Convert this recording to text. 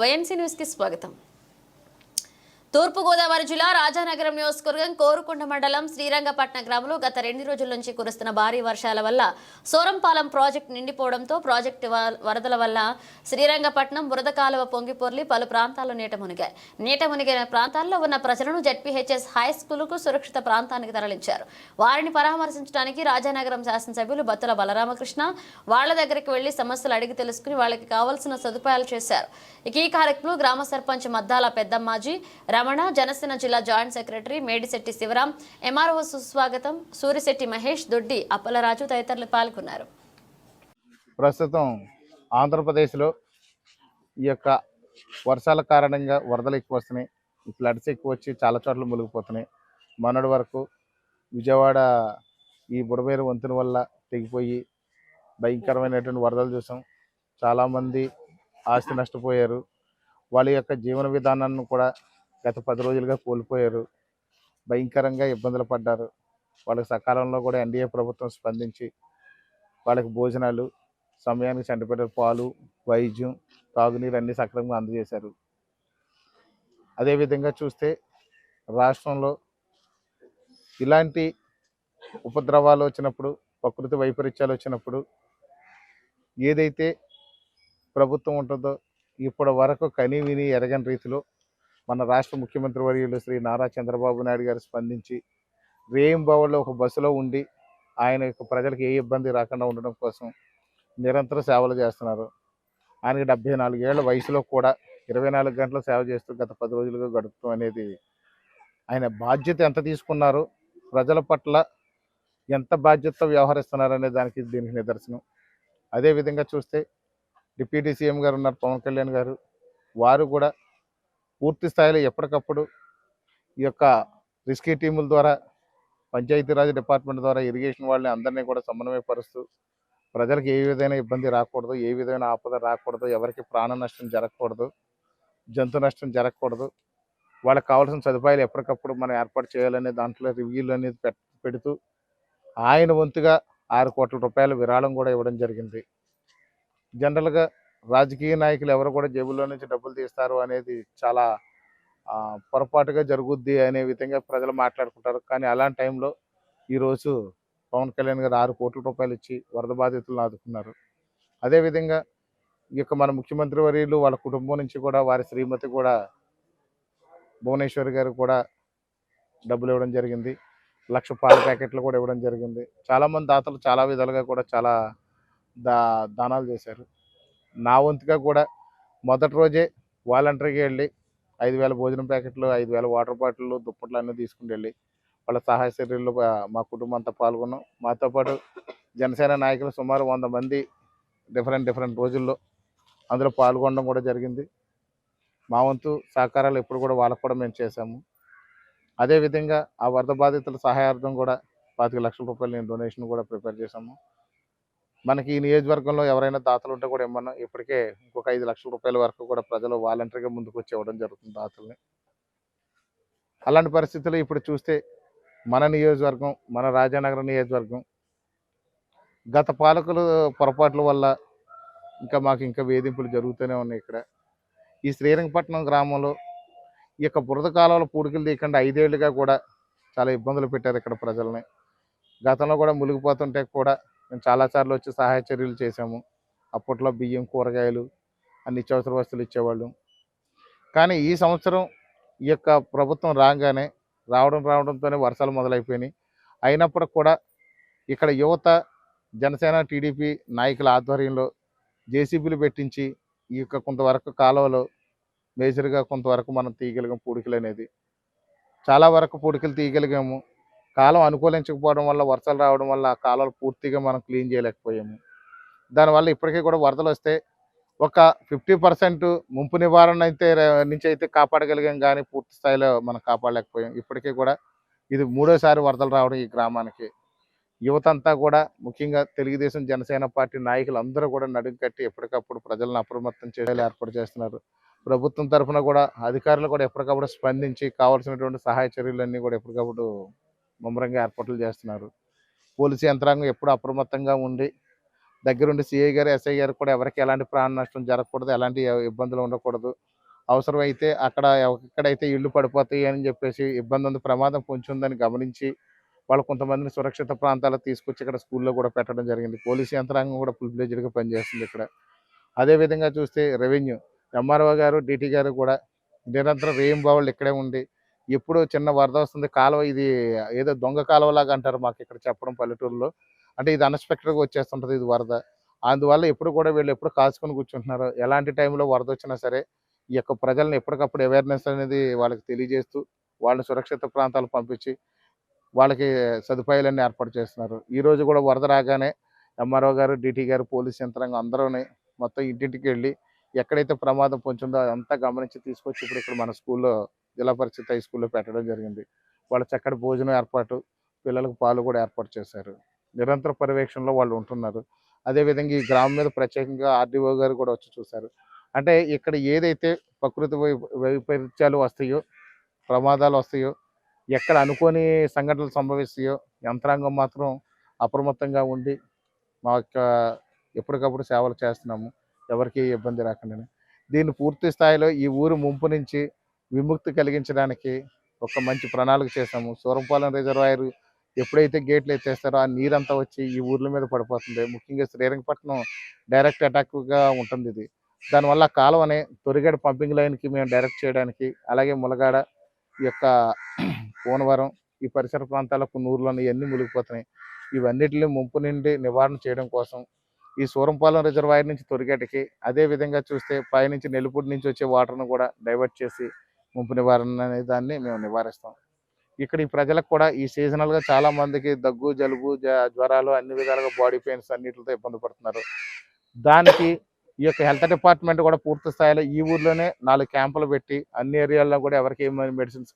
YNC న్యూస్కి స్వాగతం. తూర్పుగోదావరి జిల్లా రాజానగరం నియోజకవర్గం కోరుకొండ మండలం శ్రీరంగపట్నం గ్రామంలో గత రెండు రోజుల నుంచి కురుస్తున్న భారీ వర్షాల వల్ల సోరంపాలెం ప్రాజెక్టు నిండిపోవడంతో ప్రాజెక్టు వ- వరదల వల్ల శ్రీరంగపట్నం బురద కాలువ పొంగిపొర్లి పలు ప్రాంతాల్లో నీట మునిగాయి. నీట మునిగిన ప్రాంతాల్లో ఉన్న ప్రజలను జడ్పీహెచ్ఎస్ హై స్కూలుకు సురక్షిత ప్రాంతానికి తరలించారు. వారిని పరామర్శించడానికి రాజానగరం శాసనసభ్యులు బత్తుల బలరామకృష్ణ వాళ్ళ దగ్గరికి వెళ్ళి సమస్యలు అడిగి తెలుసుకుని వాళ్ళకి కావాల్సిన సదుపాయాలు చేశారు. ఇక ఈ కార్యక్రమంలో గ్రామ సర్పంచ్ మద్దాల పెద్దమ్మాజీ రమణ జనసేన జిల్లా joint secretary Medisetti Sivaram MRO సుస్వాగతం సూరిశెట్టి మహేష్ దొడ్డి అప్పలరాజు తదితరులు పాల్గొన్నారు. ప్రస్తుతం ఆంధ్రప్రదేశ్లో ఈ యొక్క వర్షాల కారణంగా వరదలు ఎక్కువ వస్తున్నాయి. ఫ్లడ్స్ ఎక్కువ వచ్చి చాలా చోట్ల మునిగిపోతున్నాయి. మొన్నటి వరకు విజయవాడ ఈ బుడమేరు వంతుని వల్ల తెగిపోయి భయంకరమైనటువంటి వరదలు చూసాం. చాలామంది ఆస్తి నష్టపోయారు. వాళ్ళ యొక్క జీవన విధానాన్ని కూడా గత పది రోజులుగా కోల్పోయారు. భయంకరంగా ఇబ్బందులు పడ్డారు. వాళ్ళకి సకాలంలో కూడా ఎన్డీఏ ప్రభుత్వం స్పందించి వాళ్ళకి భోజనాలు సమయానికి చంటిపెట్టే పాలు వైద్యం తాగునీరు అన్నీ సక్రమంగా అందజేశారు. అదేవిధంగా చూస్తే రాష్ట్రంలో ఇలాంటి ఉపద్రవాలు వచ్చినప్పుడు ప్రకృతి వైపరీత్యాలు వచ్చినప్పుడు ఏదైతే ప్రభుత్వం ఉంటుందో ఇప్పటి వరకు కని విని ఎరగని రీతిలో మన రాష్ట్ర ముఖ్యమంత్రి వర్యులు శ్రీ నారా చంద్రబాబు నాయుడు గారు స్పందించి రేయింబావులో ఒక బస్సులో ఉండి ఆయన యొక్క ప్రజలకు ఏ ఇబ్బంది రాకుండా ఉండడం కోసం నిరంతర సేవలు చేస్తున్నారు. ఆయనకి డెబ్బై నాలుగేళ్ళ వయసులో కూడా ఇరవై నాలుగు గంటలు సేవ చేస్తూ గత పది రోజులుగా గడుపుతాం అనేది ఆయన బాధ్యత ఎంత తీసుకున్నారు ప్రజల పట్ల ఎంత బాధ్యతతో వ్యవహరిస్తున్నారు అనే దానికి దీనికి నిదర్శనం. అదేవిధంగా చూస్తే డిప్యూటీ సీఎం గారు ఉన్నారు పవన్ కళ్యాణ్ గారు. వారు కూడా పూర్తి స్థాయిలో ఎప్పటికప్పుడు ఈ యొక్క రిస్కీ టీముల ద్వారా పంచాయతీరాజ్ డిపార్ట్మెంట్ ద్వారా ఇరిగేషన్ వాళ్ళని అందరినీ కూడా సమన్వయపరుస్తూ ప్రజలకు ఏ విధమైన ఇబ్బంది రాకూడదు ఏ విధమైన ఆపద రాకూడదు ఎవరికి ప్రాణ నష్టం జరగకూడదు జంతు నష్టం జరగకూడదు వాళ్ళకి కావాల్సిన సదుపాయాలు ఎప్పటికప్పుడు మనం ఏర్పాటు చేయాలనే దాంట్లో రివ్యూలు అనేది పెడుతూ ఆయన వంతుగా ఆరు కోట్ల రూపాయల విరాళం కూడా ఇవ్వడం జరిగింది. జనరల్గా రాజకీయ నాయకులు ఎవరు కూడా జేబుల్లో నుంచి డబ్బులు తీస్తారు అనేది చాలా పొరపాటుగా జరుగుద్ది అనే విధంగా ప్రజలు మాట్లాడుకుంటారు. కానీ అలాంటి టైంలో ఈరోజు పవన్ కళ్యాణ్ గారు ఆరు కోట్ల రూపాయలు ఇచ్చి వరద బాధితులను ఆదుకున్నారు. అదేవిధంగా ఈ యొక్క మన ముఖ్యమంత్రి వర్యులు వాళ్ళ కుటుంబం నుంచి కూడా వారి శ్రీమతి కూడా భువనేశ్వర్ గారు కూడా డబ్బులు ఇవ్వడం జరిగింది. లక్ష పాల ప్యాకెట్లు కూడా ఇవ్వడం జరిగింది. చాలామంది దాతలు చాలా విధాలుగా కూడా చాలా దా దానాలు చేశారు. నా వంతుగా కూడా మొదటి రోజే వాలంటరీగా వెళ్ళి ఐదు వేల భోజనం ప్యాకెట్లు ఐదు వేల వాటర్ బాటిళ్ళు దుప్పట్లు అన్నీ తీసుకుని వెళ్ళి వాళ్ళ సహాయ చర్యల్లో మా కుటుంబం అంతా పాల్గొన్నాం. మాతో పాటు జనసేన నాయకులు సుమారు వంద మంది డిఫరెంట్ డిఫరెంట్ రోజుల్లో అందులో పాల్గొనడం కూడా జరిగింది. మా వంతు సహకారాలు ఎప్పుడు కూడా వాళ్ళకు కూడా మేము చేశాము. అదేవిధంగా ఆ వరద బాధితుల సహాయార్థం కూడా పాతిక లక్షల రూపాయలు నేను డొనేషన్ కూడా ప్రిపేర్ చేశాము. మనకి ఈ నియోజకవర్గంలో ఎవరైనా దాతలు ఉంటే కూడా ఏమన్నా ఇప్పటికే ఇంకొక ఐదు లక్షల రూపాయల వరకు కూడా ప్రజలు వాలంటరీగా ముందుకు వచ్చి ఇవ్వడం జరుగుతుంది దాతల్ని. అలాంటి పరిస్థితులు ఇప్పుడు చూస్తే మన నియోజకవర్గం మన రాజానగరం నియోజకవర్గం గత పాలకులు పొరపాట్ల వల్ల ఇంకా మాకు ఇంకా వేధింపులు జరుగుతూనే ఉన్నాయి ఇక్కడ. ఈ శ్రీరంగపట్నం గ్రామంలో ఈ యొక్క బురద కాలంలో పూడికలు తీయకుండా ఐదేళ్ళుగా కూడా చాలా ఇబ్బందులు పెట్టారు ఇక్కడ ప్రజల్ని. గతంలో కూడా మునిగిపోతుంటే కూడా మేము చాలాసార్లు వచ్చి సహాయ చర్యలు చేశాము. అప్పట్లో బియ్యం కూరగాయలు అన్ని నిత్యావసర వస్తువులు ఇచ్చేవాళ్ళు. కానీ ఈ సంవత్సరం ఈ యొక్క ప్రభుత్వం రాగానే రావడం రావడంతోనే వర్షాలు మొదలైపోయినాయి. అయినప్పటికి కూడా ఇక్కడ యువత జనసేన టీడీపీ నాయకుల ఆధ్వర్యంలో జేసీబీలు పెట్టించి ఈ యొక్క కొంతవరకు కాలువలో మేజర్గా కొంతవరకు మనం తీయగలిగాం పూడికలు అనేది. చాలా వరకు పూడికలు తీయగలిగాము కాలం అనుకూలించకపోవడం వల్ల వర్షాలు రావడం వల్ల ఆ కాలువలు పూర్తిగా మనం క్లీన్ చేయలేకపోయాము. దానివల్ల ఇప్పటికీ కూడా వరదలు వస్తే ఒక ఫిఫ్టీ పర్సెంట్ ముంపు నివారణ అయితే నుంచి అయితే కాపాడగలిగాం కానీ పూర్తి స్థాయిలో మనం కాపాడలేకపోయాం. ఇప్పటికీ కూడా ఇది మూడోసారి వరదలు రావడం ఈ గ్రామానికి. యువత అంతా కూడా ముఖ్యంగా తెలుగుదేశం జనసేన పార్టీ నాయకులు అందరూ కూడా నడుం కట్టి ఎప్పటికప్పుడు ప్రజలను అప్రమత్తం చేయాలి ఏర్పాటు చేస్తున్నారు. ప్రభుత్వం తరఫున కూడా అధికారులు కూడా ఎప్పటికప్పుడు స్పందించి కావాల్సినటువంటి సహాయ చర్యలన్నీ కూడా ఎప్పటికప్పుడు ముమ్మరంగా ఏర్పాట్లు చేస్తున్నారు. పోలీసు యంత్రాంగం ఎప్పుడు అప్రమత్తంగా ఉండి దగ్గరుండి సిఐ గారు ఎస్ఐ గారు కూడా ఎవరికి ఎలాంటి ప్రాణ నష్టం జరగకూడదు ఎలాంటి ఇబ్బందులు ఉండకూడదు. అవసరమైతే అక్కడ ఎక్కడైతే ఇళ్ళు పడిపోతాయి అని చెప్పేసి ఇబ్బంది ఉంది ప్రమాదం పొంచి ఉందని గమనించి వాళ్ళు కొంతమందిని సురక్షిత ప్రాంతాలకు తీసుకొచ్చి ఇక్కడ స్కూల్లో కూడా పెట్టడం జరిగింది. పోలీసు యంత్రాంగం కూడా ఫుల్ ఫ్లెడ్జ్డ్గా పనిచేస్తుంది ఇక్కడ. అదేవిధంగా చూస్తే రెవెన్యూ ఎంఆర్ఓ గారు డిటి గారు కూడా నిరంతరం రేయింబావుళ్ళు ఇక్కడే ఉండి ఎప్పుడు చిన్న వరద వస్తుంది కాలువ ఇది ఏదో దొంగ కాలువలాగా అంటారు మాకు ఇక్కడ చెప్పడం పల్లెటూరులో. అంటే ఇది అన్ఎక్స్పెక్టెడ్గా వచ్చేస్తుంటుంది ఇది వరద. అందువల్ల ఎప్పుడు కూడా వీళ్ళు ఎప్పుడు కాల్చుకొని కూర్చుంటున్నారు. ఎలాంటి టైంలో వరద వచ్చినా సరే ఈ యొక్క ప్రజలను ఎప్పటికప్పుడు అవేర్నెస్ అనేది వాళ్ళకి తెలియజేస్తూ వాళ్ళని సురక్షిత ప్రాంతాలు పంపించి వాళ్ళకి సదుపాయాలన్నీ ఏర్పాటు చేస్తున్నారు. ఈ రోజు కూడా వరద రాగానే ఎంఆర్ఓ గారు డిటి గారు పోలీస్ యంత్రాంగం అందరూనే మొత్తం ఇంటింటికి వెళ్ళి ఎక్కడైతే ప్రమాదం పొంచుందో అదంతా గమనించి తీసుకొచ్చి ఇప్పుడు ఇక్కడ మన స్కూల్లో జిల్లా పరిషత్ హై స్కూల్లో పెట్టడం జరిగింది. వాళ్ళ చక్కటి భోజనం ఏర్పాటు పిల్లలకు పాలు కూడా ఏర్పాటు చేశారు. నిరంతర పర్యవేక్షణలో వాళ్ళు ఉంటున్నారు. అదేవిధంగా ఈ గ్రామం మీద ప్రత్యేకంగా ఆర్డీఓ గారు కూడా వచ్చి చూశారు. అంటే ఇక్కడ ఏదైతే ప్రకృతి వై- వైపరీత్యాలు వస్తాయో ప్రమాదాలు వస్తాయో ఎక్కడ అనుకోని సంఘటనలు సంభవిస్తాయో యంత్రాంగం మాత్రం అప్రమత్తంగా ఉండి మా యొక్క ఎప్పటికప్పుడు సేవలు చేస్తున్నాము. ఎవరికి ఇబ్బంది రాకుండా దీన్ని పూర్తి స్థాయిలో ఈ ఊరు ముంపు నుంచి విముక్తి కలిగించడానికి ఒక మంచి ప్రణాళిక చేశాము. సూరంపాలెం రిజర్వాయర్ ఎప్పుడైతే గేట్లు ఎత్తేస్తారో ఆ నీరంతా వచ్చి ఈ ఊర్ల మీద పడిపోతుంది. ముఖ్యంగా శ్రీరంగపట్నం డైరెక్ట్ అటాక్గా ఉంటుంది ఇది. దానివల్ల ఆ కాలువని తొరిగడ పంపింగ్ లైన్కి మేము డైరెక్ట్ చేయడానికి అలాగే ములగాడ ఈ యొక్క పోనవరం ఈ పరిసర ప్రాంతాల నూరులను ఇవన్నీ మునిగిపోతున్నాయి. ఇవన్నిటిని ముంపు నుండి నివారణ చేయడం కోసం ఈ సూరంపాలెం రిజర్వాయర్ నుంచి తొరిగేటకి అదే విధంగా చూస్తే పైనుంచి నెలుపూడి నుంచి వచ్చే వాటర్ను కూడా డైవర్ట్ చేసి ముంపు నివారణ అనే దాన్ని మేము నివారిస్తాం. ఇక్కడ ఈ ప్రజలకు కూడా ఈ సీజనల్గా చాలా మందికి దగ్గు జలుబు జ- జ్వరాలు అన్ని విధాలుగా బాడీ పెయిన్స్ అన్నిటితో ఇబ్బంది పడుతున్నారు. దానికి ఈ యొక్క హెల్త్ డిపార్ట్మెంట్ కూడా పూర్తి స్థాయిలో ఈ ఊర్లోనే నాలుగు క్యాంపులు పెట్టి అన్ని ఏరియాల్లో కూడా ఎవరికి ఏమైనా మెడిసిన్స్